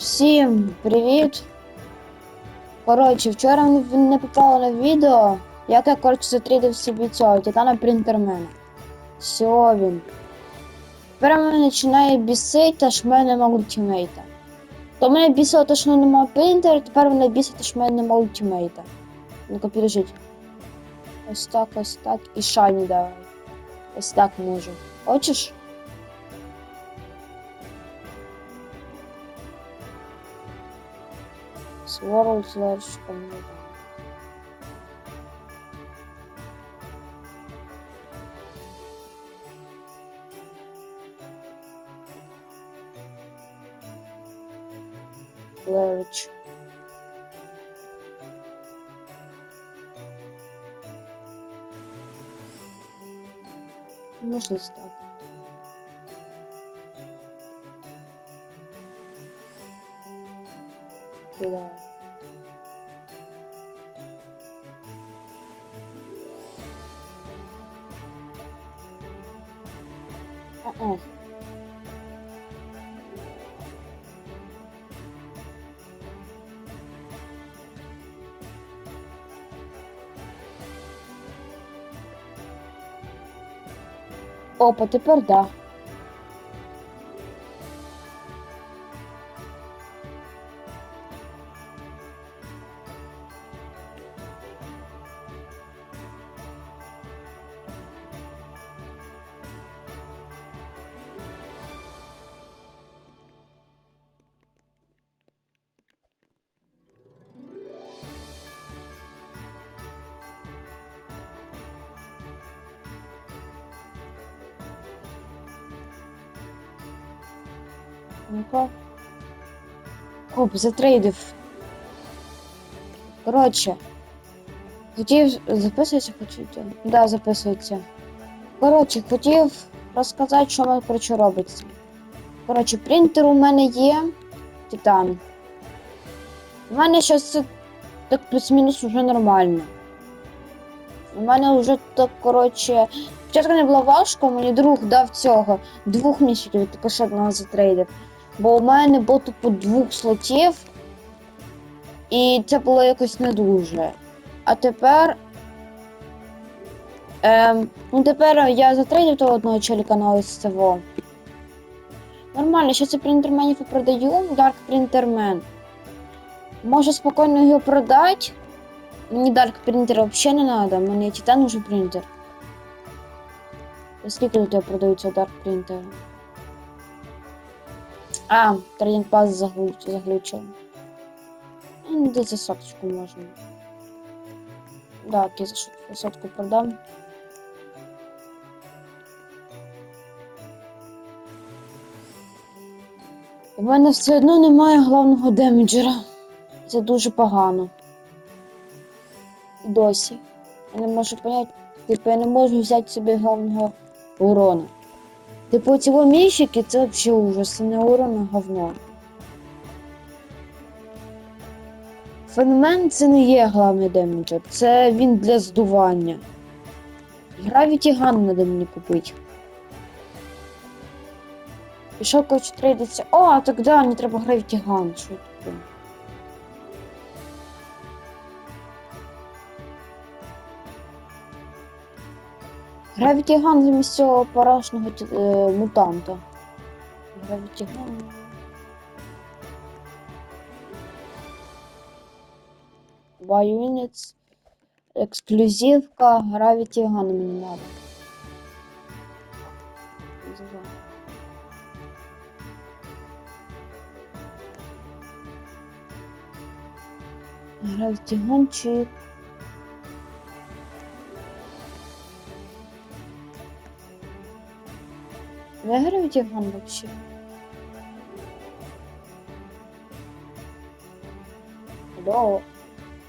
Всім привіт! Коротше, вчора не, попало на відео, як я коротше затрідив собі цього титана принтермена. Все він. Тепер мене починає бісити, аж в мене нема ультимейта. То мене бісило те, що нема принтера, тепер мене бісить, те, в мене нема ультимейта. Ну-ка, підождіть. Ось так, ось так. І шайні давай. Ось так можу. Хочеш? World's Large Community. Large. Можно так. Large. Да. А-а. Опа, тепер да. Оп, затрейдив. Коротше. Хотів. Записується, хотіте? Да, записується. Коротше, хотів розказати, що ми про що робиться. Коротше, принтер у мене є. Титан. У мене зараз це так плюс-мінус уже нормально. У мене вже так, коротше. Спочатку не було важко, мені друг дав цього двох місяців, також ще одного затрейдив. Бо у мене було типу двох слотів, і це було якось не дуже. А тепер. Ем, ну тепер я затрейдив того одного челіка на ОСЦВО. Нормально, ще це принтерменів і продаю, Dark Printerman. Можу спокійно його продати. Мені Dark Printer взагалі не треба, мені Titan уже принтер. Скільки у тебе продаються Dark Printer? А, тренінг пас заглючив. Десь за соточку можна. За шот- за сотку продам. У мене все одно немає головного демеджера. Це дуже погано. Досі. Я не можу поняти, типу я не можу взяти собі головного урона. Типу ці міщики це взагалі ужас, це не урон, а говно. Феномен це не є головний демеджер, це він для здування. Gravity Gun треба мені купити. Пішов коротше трейдиться. О, так да, мені треба Gravity Gun. Що таке? Gravity Gun замість цього парашного е, мутанта. Gravity Gun. Buy. Ексклюзивка Gravity Gun мені надо. Gravity Gun чи Выигрываете ган вообще? Алло.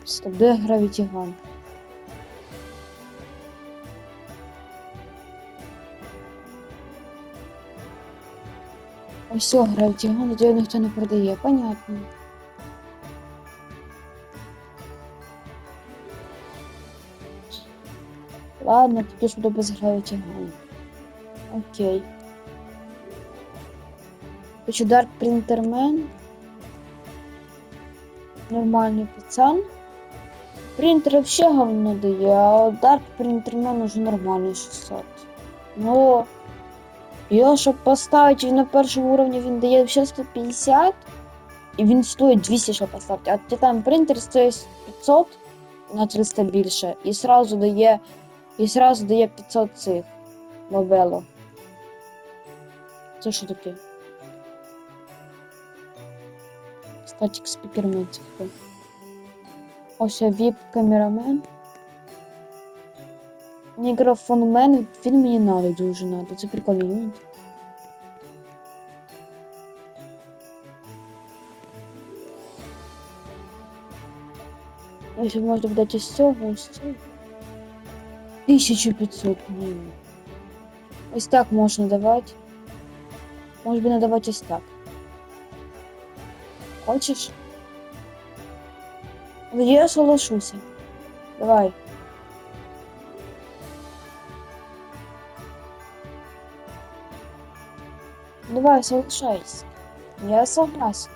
Стоп, де Gravity Gun? Ось Gun, де ніхто не продає, понятно. Ладно, тоді ж буду без Gun. Окей. Хочу Dark Printerman. Нормальний пацан. Принтер вообще говно дає, а Dark Printerman уже нормальний 600. Ну, його щоб поставити на першому уровні, він дає ще 150. І він стоїть 200, щоб поставити. А Titan принтер стоїть 500 на 300 більше. І сразу дає, і сразу дає 500 цих мобело. Це що таке? Це хто? Ось віп камерамен. Мікрофонмен, він мені надо дуже надо. Це прикольний юніт. Ось можна дати з цього, ось цього. 1500 ні. Ось так можна давати. Може би надавати ось так. Хочеш? Тоді я соглашуся. Давай. Давай, соглашайся. Я согласен.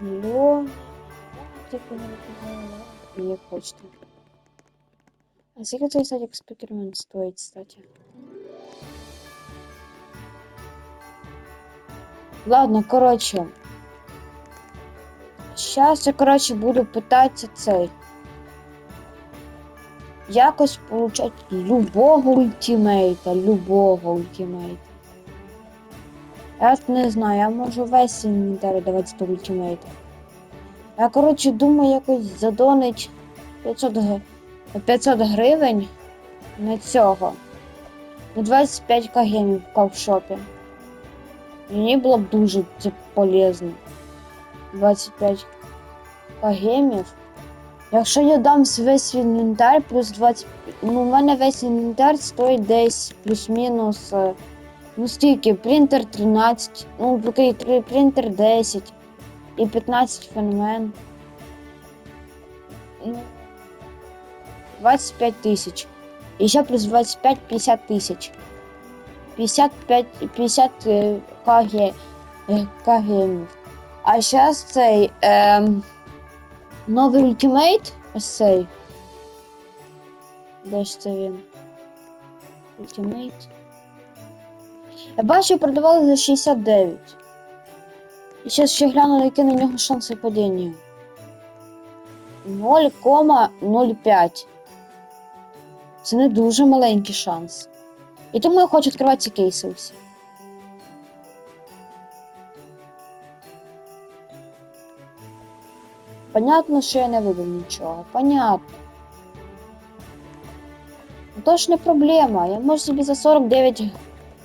Миллион. Тільки не виконала. Є почта. А скільки цей садик спікермен стоїть, кстати? Ладно, короче. Сейчас я, короче, буду питатися цей. Якось получать любого ультимейта, любого ультимейта. Я не знаю, я можу весь інвентар давати того ультимейта. Я, коротше, думаю, якось задонить 500, гри- 500 гривень на цього. На 25 кгемів в ковшопі. Мені було б дуже це полезно. 25 кгемів. Якщо я дам весь інвентар плюс 20. Ну, у мене весь інвентар стоїть десь плюс-мінус. е, Ну стільки, принтер 13, ну три- принтер 10 і 15 феномен. Ну, 25 тисяч. І ще плюс 25 50 тисяч. 55 50 е, е. А зараз цей ем, новий ультимейт. Ось цей. Де ж це він? Ультимейт. Я бачу, продавали за 69. І зараз ще гляну, які на нього шанси падіння. 0,05. Це не дуже маленький шанс. І тому я хочу відкривати ці кейси всі. Понятно, що я не вибив нічого. Понятно. Ну, То ж не проблема. Я можу собі за 49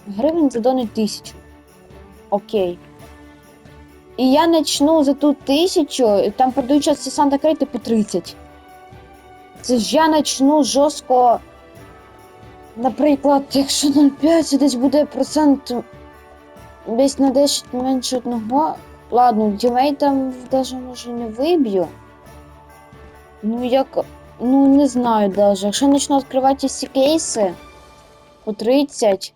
гривень задонить тисячу. Окей. І я почну за ту тисячу, там продають ці Санта Крейти по 30. Це ж я почну жорстко. Наприклад, якщо 0,5, це десь буде процент десь на 10 менше одного. Ладно, ультимейтом даже може не виб'ю. Ну як. Ну не знаю даже. Якщо я почну відкривати ці кейси по 30.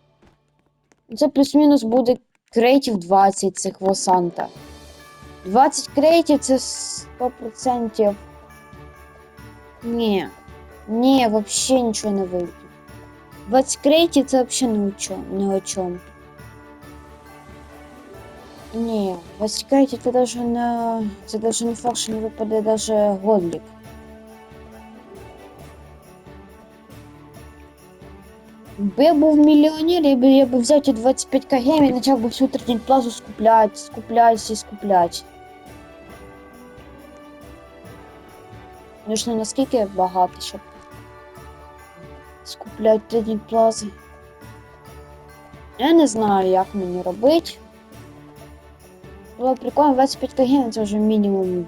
Це плюс-мінус буде крейтів 20 цих Восанта. 20 крейтів це 100%. Ні. Ні, вообще нічого не вийде. 20 крейтів це взагалі не, о чому- не о чому. Ні, 20 крейтів це даже не. Це даже не факт, що не випаде даже годлік. Якби я був мільйонер, я би, я би взяв ті 25 кг і почав би всю третю плазу скупляти, скупляти і скупляти. Звісно, наскільки багато, щоб скупляти третю плази. Я не знаю, як мені робити. Було прикольно 25 кг це вже мінімум.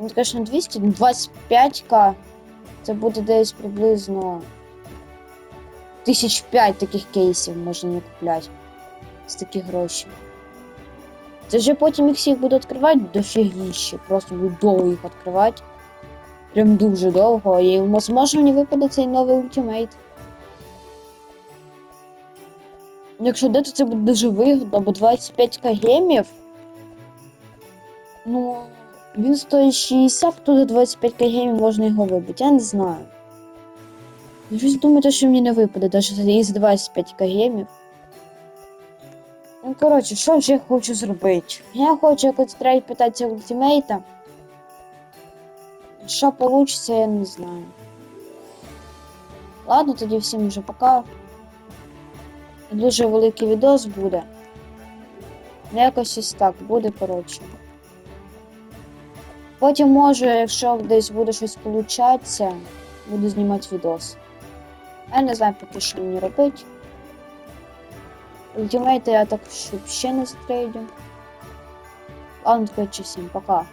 Ну, звісно, 200, ну, 25к. Це буде десь приблизно. Тисяч п'ять таких кейсів можна не купляти. З таких грошей. Це я потім їх всіх буду відкривати дофігіще. Просто буду довго їх відкривати. Прям дуже довго. І можливо мені випаде цей новий ультимейт. Якщо де, то це буде дуже вигідно, бо 25 гемів. Ну, він стоїть 60, туди 25 гемів можна його вибити, я не знаю. Щось думаю, що мені не випаде, навіть із 25 гемів. Ну, коротше, що ж я хочу зробити? Я хочу якось треба питатися ультимейта. Що получиться, я не знаю. Ладно, тоді всім вже пока. Дуже великий відос буде. Ну, якось ось так буде, коротше. Потім, може, якщо десь буде щось получатися, буду знімати відос. Я не знаю поки що мені робити. Ультимейти я так ще не стрейдю. Ладно, коротше, всім пока.